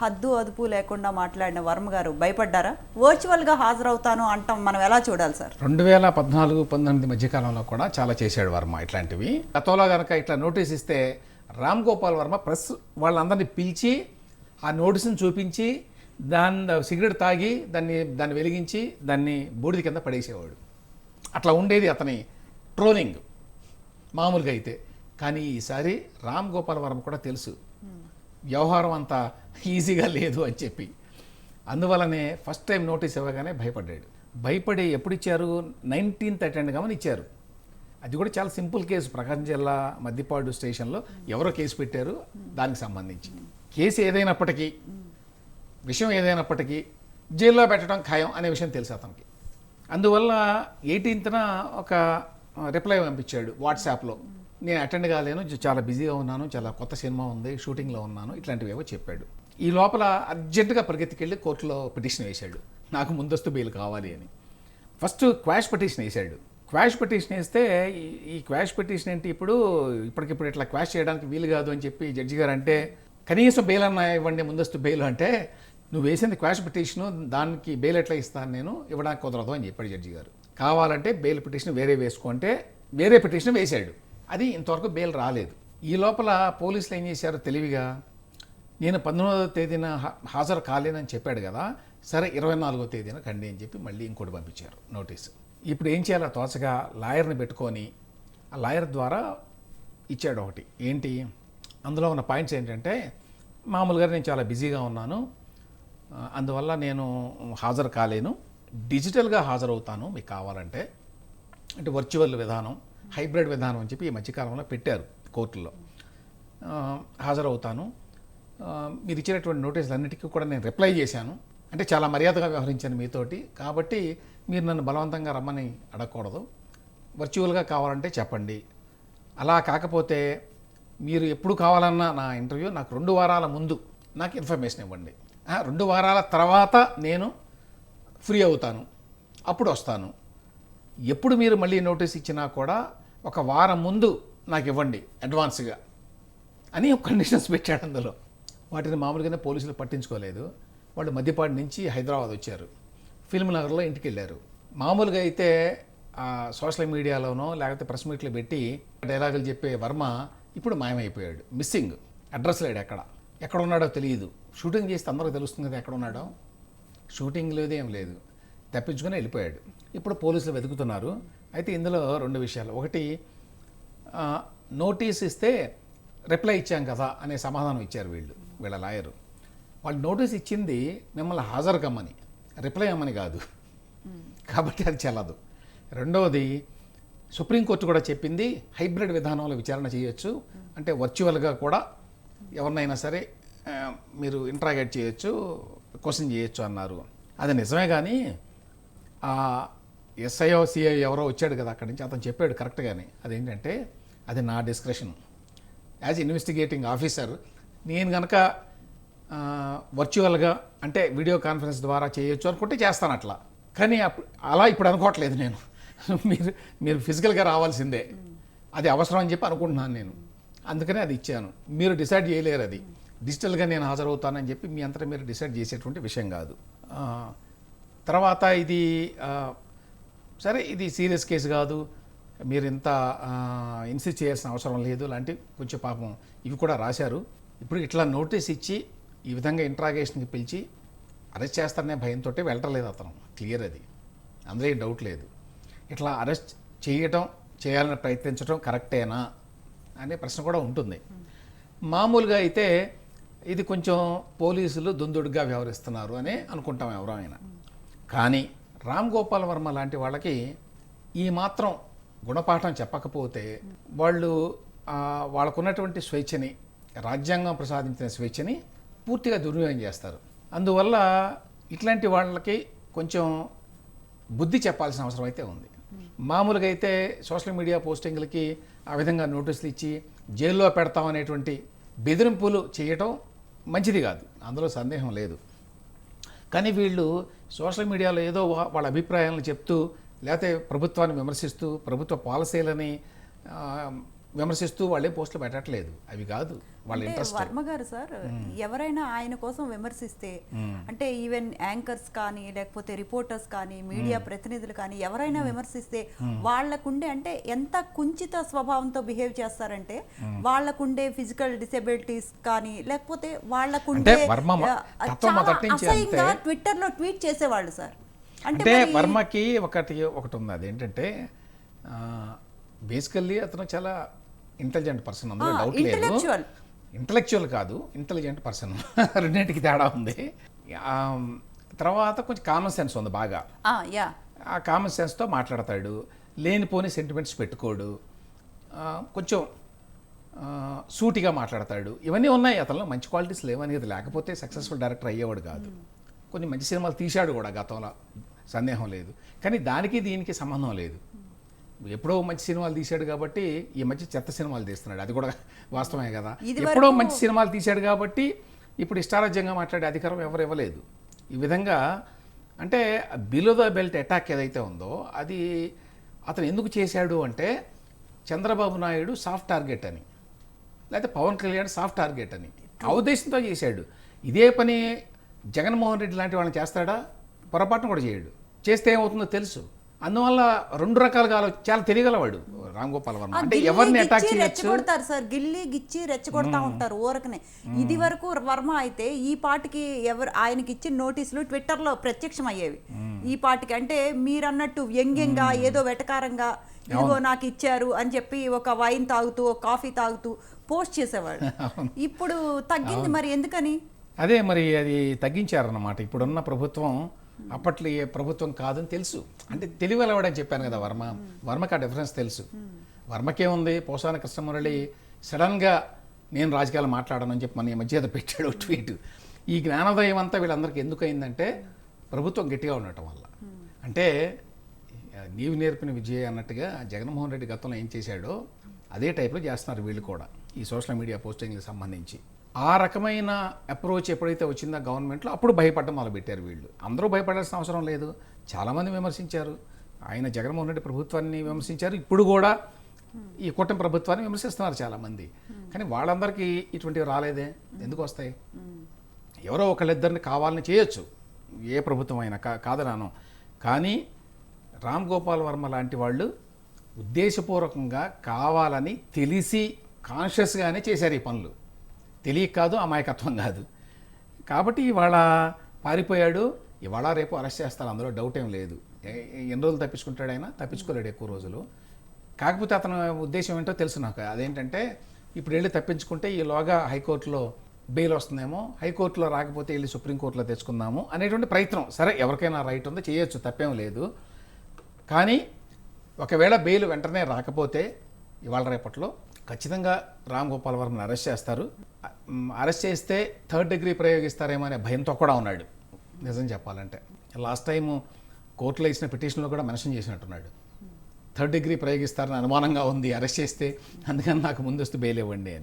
హద్దు అదుపు లేకుండా మాట్లాడిన వర్మ గారు భయపడ్డారా? వర్చువల్గా హాజరవుతాను అంటాం మనం ఎలా చూడాలి సార్? రెండు వేల పద్నాలుగు పంతొమ్మిది మధ్యకాలంలో కూడా చాలా చేశాడు వర్మ ఇట్లాంటివి. గతంలో కనుక ఇట్లా నోటీస్ ఇస్తే రామ్ గోపాల్ వర్మ ప్రెస్ వాళ్ళందరినీ పిలిచి ఆ నోటీసుని చూపించి దాన్ని సిగరెట్ తాగి దాన్ని దాన్ని వెలిగించి దాన్ని బూడిద కింద పడేసేవాడు. అట్లా ఉండేది అతని ట్రోలింగ్ మామూలుగా అయితే. కానీ ఈసారి రామ్ గోపాల్ వర్మ కూడా తెలుసు. వ్యవహారం అంత ఈజీగా లేదు అని చెప్పి. అందువలనే ఫస్ట్ టైం నోటీస్ ఇవ్వగానే భయపడ్డాడు. భయపడి ఎప్పుడు ఇచ్చారు? నైన్టీన్త్ అటెండ్ కామని ఇచ్చారు. అది కూడా చాలా సింపుల్ కేసు. ప్రకాశం జిల్లా మద్దిపాడు స్టేషన్లో ఎవరో కేసు పెట్టారు దానికి సంబంధించి. కేసు ఏదైనప్పటికీ విషయం ఏదైనప్పటికీ జైల్లో పెట్టడం ఖాయం అనే విషయం తెలుసు అతనికి. అందువల్ల ఎయిటీన్త్న ఒక రిప్లై పంపించాడు వాట్సాప్లో. నేను అటెండ్ కాలేను చాలా బిజీగా ఉన్నాను చాలా కొత్త సినిమా ఉంది షూటింగ్లో ఉన్నాను ఇట్లాంటివి ఏవో చెప్పాడు. ఈ లోపల అర్జెంటుగా పరిగెత్తికెళ్ళి కోర్టులో పిటిషన్ వేశాడు. నాకు ముందస్తు బెయిల్ కావాలి అని. ఫస్ట్ క్వాష్ పిటిషన్ వేశాడు. క్వాష్ పిటిషన్ వేస్తే ఈ- ఈ క్వాష్ పిటిషన్ ఏంటి ఇప్పుడు? ఇప్పటికిప్పుడు ఇట్లా క్వాష్ చేయడానికి వీలు కాదు అని చెప్పి జడ్జి గారు అంటే కనీసం బెయిల్ అన్న ఇవ్వండి ముందస్తు బెయిల్ అంటే నువ్వు వేసింది క్వాష్ పిటిషను దానికి బెయిల్ ఎట్లా ఇస్తాను నేను ఇవ్వడానికి కుదరదు అని చెప్పాడు జడ్జి గారు. కావాలంటే బెయిల్ పిటిషన్ వేరే వేసుకుంటే వేరే పిటిషన్ వేశాడు. అది ఇంతవరకు బెయిల్ రాలేదు. ఈ లోపల పోలీసులు ఏం చేశారు తెలివిగా నేను పంతొమ్మిదవ తేదీన హా- హాజరు కాలేనని చెప్పాడు కదా సరే ఇరవై నాలుగో తేదీన కండి అని చెప్పి మళ్ళీ ఇంకోటి పంపించారు నోటీసు. ఇప్పుడు ఏం చేయాలో? తోచగా లాయర్ని పెట్టుకొని ఆ లాయర్ ద్వారా ఇచ్చాడు ఒకటి. ఏంటి? అందులో ఉన్న పాయింట్స్ ఏంటంటే మామూలుగా నేను చాలా బిజీగా ఉన్నాను అందువల్ల నేను హాజరు కాలేను. డిజిటల్గా హాజరవుతాను మీకు కావాలంటే. అంటే వర్చువల్ విధానం హైబ్రిడ్ విధానం అని చెప్పి ఈ మధ్యకాలంలో పెట్టారు కోర్టులో హాజరవుతాను. మీరు ఇచ్చినటువంటి నోటీసులు అన్నిటికీ కూడా నేను రిప్లై చేశాను. అంటే చాలా మర్యాదగా వ్యవహరించాను మీతోటి. కాబట్టి మీరు నన్ను బలవంతంగా రమ్మని అడగకూడదు. వర్చువల్గా కావాలంటే చెప్పండి. అలా కాకపోతే మీరు ఎప్పుడు కావాలన్నా నా ఇంటర్వ్యూ నాకు రెండు వారాల ముందు నాకు ఇన్ఫర్మేషన్ ఇవ్వండి. రెండు వారాల తర్వాత నేను ఫ్రీ అవుతాను. అప్పుడు వస్తాను. ఎప్పుడు మీరు మళ్ళీ నోటీస్ ఇచ్చినా కూడా ఒక వారం ముందు నాకు ఇవ్వండి అడ్వాన్స్గా అని ఒక కండిషన్స్ పెట్టాడు అందులో. వాటిని మామూలుగానే పోలీసులు పట్టించుకోలేదు. వాళ్ళు మధ్యపాటి నుంచి హైదరాబాద్ వచ్చారు. ఫిల్మ్ నగర్లో ఇంటికి వెళ్ళారు. మామూలుగా అయితే సోషల్ మీడియాలోనో లేకపోతే ప్రెస్ మీట్లు పెట్టి డైలాగులు చెప్పే వర్మ ఇప్పుడు మాయమైపోయాడు. మిస్సింగ్. అడ్రస్ లేడు ఎక్కడ. ఎక్కడ ఉన్నాడో తెలియదు. షూటింగ్ చేస్తే అందరికీ తెలుస్తుంది కదా ఎక్కడ ఉన్నాడో. షూటింగ్ లేదు ఏం లేదు. తప్పించుకుని వెళ్ళిపోయాడు. ఇప్పుడు పోలీసులు వెతుకుతున్నారు. అయితే ఇందులో రెండు విషయాలు. ఒకటి నోటీస్ ఇస్తే రిప్లై ఇచ్చాం కదా అనే సమాధానం ఇచ్చారు వీళ్ళు వీళ్ళ లాయరు. వాళ్ళు నోటీస్ ఇచ్చింది మిమ్మల్ని హాజరు కమ్మని రిప్లై అమ్మని కాదు. కాబట్టి అది చెల్లదు. రెండవది సుప్రీంకోర్టు కూడా చెప్పింది హైబ్రిడ్ విధానంలో విచారణ చేయొచ్చు. అంటే వర్చువల్గా కూడా ఎవరినైనా సరే మీరు ఇంట్రాగేట్ చేయొచ్చు క్వశ్చన్ చేయొచ్చు అన్నారు. అది నిజమే కానీ ఎస్ఐఓ సిఐ ఎవరో వచ్చాడు కదా అక్కడి నుంచి అతను చెప్పాడు కరెక్ట్గానే అదేంటంటే అది నా డిస్క్రిప్షన్ యాజ్ ఇన్వెస్టిగేటింగ్ ఆఫీసర్ నేను కనుక వర్చువల్గా అంటే వీడియో కాన్ఫరెన్స్ ద్వారా చేయొచ్చు అనుకుంటే చేస్తాను అట్లా. కానీ అప్పుడు అలా ఇప్పుడు అనుకోవట్లేదు నేను. మీరు మీరు ఫిజికల్గా రావాల్సిందే. అది అవసరం అని చెప్పి అనుకుంటున్నాను నేను. అందుకనే అది ఇచ్చాను. మీరు డిసైడ్ చేయలేరు అది. డిజిటల్గా నేను హాజరవుతానని చెప్పి మీ అంతటా మీరు డిసైడ్ చేసేటువంటి విషయం కాదు. తర్వాత ఇది సరే ఇది సీరియస్ కేసు కాదు. మీరు ఇంత ఇన్సిస్ట్ చేయాల్సిన అవసరం లేదు. లాంటి కొంచెం పాపం ఇవి కూడా రాశారు. ఇప్పుడు ఇట్లా నోటీస్ ఇచ్చి ఈ విధంగా ఇంట్రాగేషన్కి పిలిచి అరెస్ట్ చేస్తారనే భయంతో వెళ్ళటలేదు అతను. క్లియర్ అది. అందులో డౌట్ లేదు. ఇట్లా అరెస్ట్ చేయటం చేయాలని ప్రయత్నించడం కరెక్టేనా అనే ప్రశ్న కూడా ఉంటుంది. మామూలుగా అయితే ఇది కొంచెం పోలీసులు దుందుడుగా వ్యవహరిస్తున్నారు అని అనుకుంటాం ఎవరైనా కానీ రామ్ గోపాల్ వర్మ లాంటి వాళ్ళకి ఈ మాత్రం గుణపాఠం చెప్పకపోతే వాళ్ళు వాళ్ళకున్నటువంటి స్వేచ్ఛని రాజ్యాంగం ప్రసాదించిన స్వేచ్ఛని పూర్తిగా దుర్వినియోగం చేస్తారు. అందువల్ల ఇట్లాంటి వాళ్ళకి కొంచెం బుద్ధి చెప్పాల్సిన అవసరం అయితే ఉంది. మామూలుగా అయితే సోషల్ మీడియా పోస్టింగ్లకి ఆ విధంగా నోటీసులు ఇచ్చి జైల్లో పెడతాం అనేటువంటి బెదిరింపులు చేయటం మంచిది కాదు. అందులో సందేహం లేదు. కానీ వీళ్ళు సోషల్ మీడియాలో ఏదో వాళ్ళ అభిప్రాయాలను చెప్తూ లేకపోతే ప్రభుత్వాన్ని విమర్శిస్తూ ప్రభుత్వ పాలసీలని విమర్శిస్తూ వాళ్ళే పోస్టులు పెట్టట్లేదు. అవి కాదు వాళ్ళ ఇంట్రెస్ట్ వర్మ గారు సార్ ఎవరైనా ఆయన కోసం విమర్శిస్తే అంటే ఈవెన్ యాంకర్స్ కానీ లేకపోతే రిపోర్టర్స్ కానీ మీడియా ప్రతినిధులు కానీ ఎవరైనా విమర్శిస్తే వాళ్ళకుండే అంటే ఎంత కుంచిత స్వభావంతో బిహేవ్ చేస్తారంటే వాళ్ళకుండే ఫిజికల్ డిసెబిలిటీస్ కానీ లేకపోతే వాళ్ళకుండే అసహ్యంగా. ట్విట్టర్లో ట్వీట్ చేసేవాళ్ళు సార్. అంటే వర్మకి ఒకటి ఒకటి ఉంది. అదేంటంటే బేసికల్లీ అతను చాలా ఇంటెలిజెంట్ పర్సన్ అందులో డౌట్ లేదు. ఇంటలెక్చువల్ కాదు ఇంటెలిజెంట్ పర్సన్ రెండింటికి తేడా ఉంది. తర్వాత కొంచెం కామన్ సెన్స్ ఉంది బాగా. ఆ, కామన్ సెన్స్తో మాట్లాడతాడు. లేనిపోని సెంటిమెంట్స్ పెట్టుకోడు. కొంచెం సూటిగా మాట్లాడతాడు. ఇవన్నీ ఉన్నాయి అతనిలో. మంచి క్వాలిటీస్ లేవనేది లేకపోతే సక్సెస్ఫుల్ డైరెక్టర్ అయ్యేవాడు కాదు. కొన్ని మంచి సినిమాలు తీశాడు కూడా గతంలో. సందేహం లేదు. కానీ దానికి దీనికి సంబంధం లేదు. ఎప్పుడో మంచి సినిమాలు తీశాడు కాబట్టి ఈ మధ్య చెత్త సినిమాలు తీస్తున్నాడు. అది కూడా వాస్తవమే కదా. ఇది ఎప్పుడో మంచి సినిమాలు తీశాడు కాబట్టి ఇప్పుడు ఇష్టారాజ్యంగా మాట్లాడే అధికారం ఎవరు ఇవ్వలేదు. ఈ విధంగా అంటే బిలో ద బెల్ట్ అటాక్ ఏదైతే ఉందో అది అతను ఎందుకు చేశాడు అంటే చంద్రబాబు నాయుడు సాఫ్ట్ టార్గెట్ అని లేకపోతే పవన్ కళ్యాణ్ సాఫ్ట్ టార్గెట్ అని ఆ ఉద్దేశంతో చేశాడు. ఇదే పని జగన్మోహన్ రెడ్డి లాంటి వాళ్ళని చేస్తాడా? పొరపాటును కూడా చేయడు. చేస్తే ఏమవుతుందో తెలుసు. అందువల్ల రెండు రకాలుగా చాలా తెలియగలవాడు రామ్ గోపాల్ వర్మ. అంటే ఎవరిని అటాక్ రెచ్చగొడతారు సార్. గిల్లి గిచ్చి రెచ్చగొడతా ఉంటారు ఊరకనే. ఇది వరకు వర్మ అయితే ఈ పాటికి ఎవరు ఆయనకి ఇచ్చిన నోటీసులు ట్విట్టర్లో ప్రత్యక్షం అయ్యేవి ఈ పాటికి అంటే మీరన్నట్టు వ్యంగ్యంగా ఏదో వెటకారంగా ఇదిగో నాకు ఇచ్చారు అని చెప్పి ఒక వైన్ తాగుతూ ఒక కాఫీ తాగుతూ పోస్ట్ చేసేవాడు. ఇప్పుడు తగ్గింది మరి ఎందుకని? అదే మరి అది తగ్గించారన్నమాట. ఇప్పుడున్న ప్రభుత్వం అప్పట్లో ఏ ప్రభుత్వం కాదని తెలుసు. అంటే తెలివిలవాడని చెప్పాను కదా వర్మ. వర్మకి ఆ డిఫరెన్స్ తెలుసు. వర్మకేముంది? పోసాన కృష్ణమురళి సడన్గా నేను రాజకీయాలు మాట్లాడనని చెప్పి మన ఈ మధ్య పెట్టాడు ట్వీట్. ఈ జ్ఞానోదయం అంతా వీళ్ళందరికీ ఎందుకు అయిందంటే ప్రభుత్వం గట్టిగా ఉండటం వల్ల. అంటే నీవు నేర్పిన విజయ అన్నట్టుగా జగన్మోహన్ రెడ్డి గతంలో ఏం చేశాడో అదే టైప్లో చేస్తున్నారు వీళ్ళు కూడా. ఈ సోషల్ మీడియా పోస్టింగ్కి సంబంధించి. ఆ రకమైన అప్రోచ్ ఎప్పుడైతే వచ్చిందో గవర్నమెంట్లో అప్పుడు భయపడడం మొదలుపెట్టారు వీళ్ళు. అందరూ భయపడాల్సిన అవసరం లేదు. చాలామంది విమర్శించారు. ఆయన జగన్మోహన్ రెడ్డి ప్రభుత్వాన్ని విమర్శించారు. ఇప్పుడు కూడా ఈ కూటమి ప్రభుత్వాన్ని విమర్శిస్తున్నారు చాలామంది. కానీ వాళ్ళందరికీ ఇటువంటివి రాలేదే. ఎందుకు వస్తాయి? ఎవరో ఒకళ్ళిద్దరిని కావాలని చేయొచ్చు. ఏ ప్రభుత్వం అయినా కా కాదనాను కానీ రామ్ గోపాల్ వర్మ లాంటి వాళ్ళు ఉద్దేశపూర్వకంగా కావాలని తెలిసి కాన్షియస్గానే చేశారు ఈ పనులు. తెలియక కాదు అమాయకత్వం కాదు. కాబట్టి ఇవాళ పారిపోయాడు. ఇవాళ రేపు అరెస్ట్ చేస్తారు అందులో డౌట్ ఏం లేదు. ఎన్ని రోజులు తప్పించుకుంటాడు ఆయన? తప్పించుకోలేడు ఎక్కువ రోజులు. కాకపోతే అతని ఉద్దేశం ఏంటో తెలుసు నాకు. అదేంటంటే ఇప్పుడు వెళ్ళి తప్పించుకుంటే ఈలోగా హైకోర్టులో బెయిల్ వస్తుందేమో హైకోర్టులో రాకపోతే వెళ్ళి సుప్రీంకోర్టులో తెచ్చుకుందాము అనేటువంటి ప్రయత్నం. సరే ఎవరికైనా రైట్ ఉందో చేయొచ్చు తప్పేం లేదు. కానీ ఒకవేళ బెయిల్ వెంటనే రాకపోతే ఇవాళ రేపట్లో ఖచ్చితంగా రామ్ గోపాల్ వర్మని అరెస్ట్ చేస్తారు. అరెస్ట్ చేస్తే థర్డ్ డిగ్రీ ప్రయోగిస్తారేమో అనే భయంతో కూడా ఉన్నాడు. నిజం చెప్పాలంటే. లాస్ట్ టైం కోర్టులో ఇచ్చిన పిటిషన్లో కూడా మెన్షన్ చేసినట్టున్నాడు. థర్డ్ డిగ్రీ ప్రయోగిస్తారని అనుమానంగా ఉంది అరెస్ట్ చేస్తే అందుకని నాకు ముందస్తు బెయిల్ ఇవ్వండి అని.